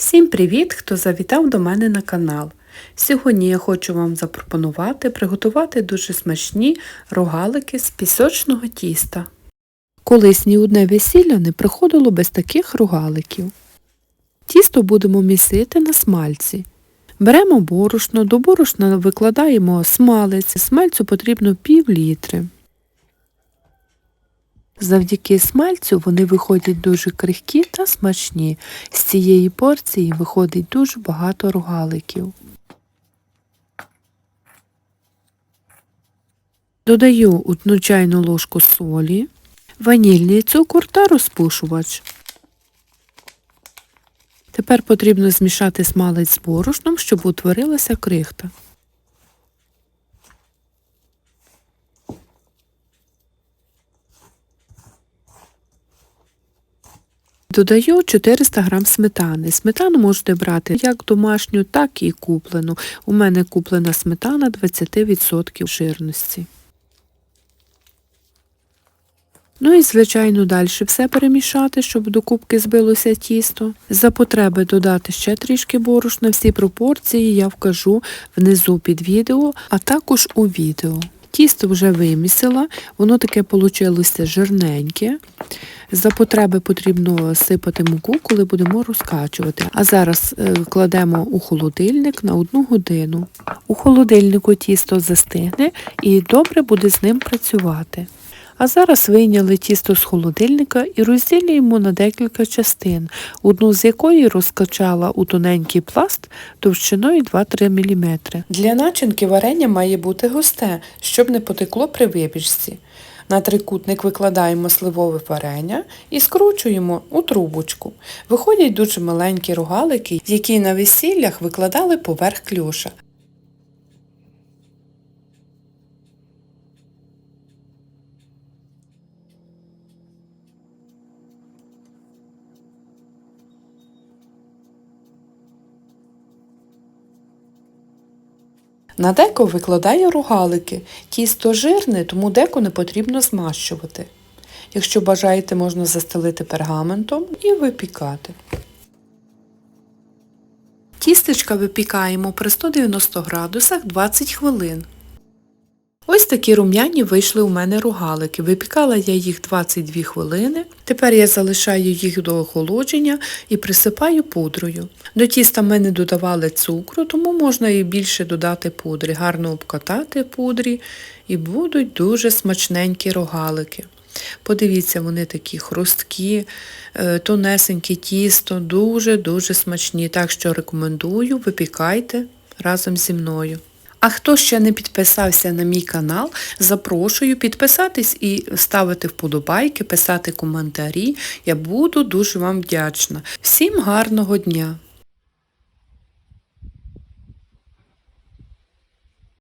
Всім привіт, хто завітав до мене на канал. Сьогодні я хочу вам запропонувати приготувати дуже смачні рогалики з пісочного тіста. Колись ні одне весілля не проходило без таких рогаликів. Тісто будемо місити на смальці. Беремо борошно, до борошна викладаємо смалець, смальцю потрібно пів літри. Завдяки смальцю вони виходять дуже крихкі та смачні. З цієї порції виходить дуже багато рогаликів. Додаю одну чайну ложку солі, ванільний цукор та розпушувач. Тепер потрібно змішати смалець з борошном, щоб утворилася крихта. Додаю 400 г сметани. Сметану можете брати як домашню, так і куплену. У мене куплена сметана 20% жирності. Ну і, звичайно, далі все перемішати, щоб до кубки збилося тісто. За потреби додати ще трішки борошна, всі пропорції я вкажу внизу під відео, а також у відео. Тісто вже вимісила, воно таке получилося жирненьке. За потреби потрібно сипати муку, коли будемо розкачувати. А зараз е, кладемо у холодильник на одну годину. У холодильнику тісто застигне і добре буде з ним працювати. А зараз вийняли тісто з холодильника і розділюємо на декілька частин, одну з якої розкачала у тоненький пласт товщиною 2-3 мм. Для начинки варення має бути густе, щоб не потекло при випічці. На трикутник викладаємо сливове варення і скручуємо у трубочку. Виходять дуже маленькі рогалики, які на весіллях викладали поверх клюша. На деко викладаю рогалики. Тісто жирне, тому деко не потрібно змащувати. Якщо бажаєте, можна застелити пергаментом і випікати. Тістечка випікаємо при 190 градусах 20 хвилин. Такі рум'яні вийшли у мене рогалики. Випікала я їх 22 хвилини. Тепер я залишаю їх до охолодження і присипаю пудрою. До тіста ми не додавали цукру, тому можна і більше додати пудри, гарно обкатати пудрі і будуть дуже смачненькі рогалики. Подивіться, вони такі хрусткі, е, тонесенькі тісто, дуже-дуже смачні. Так що рекомендую, випікайте разом зі мною. А хто ще не підписався на мій канал, запрошую підписатись і ставити вподобайки, писати коментарі. Я буду дуже вам вдячна. Всім гарного дня!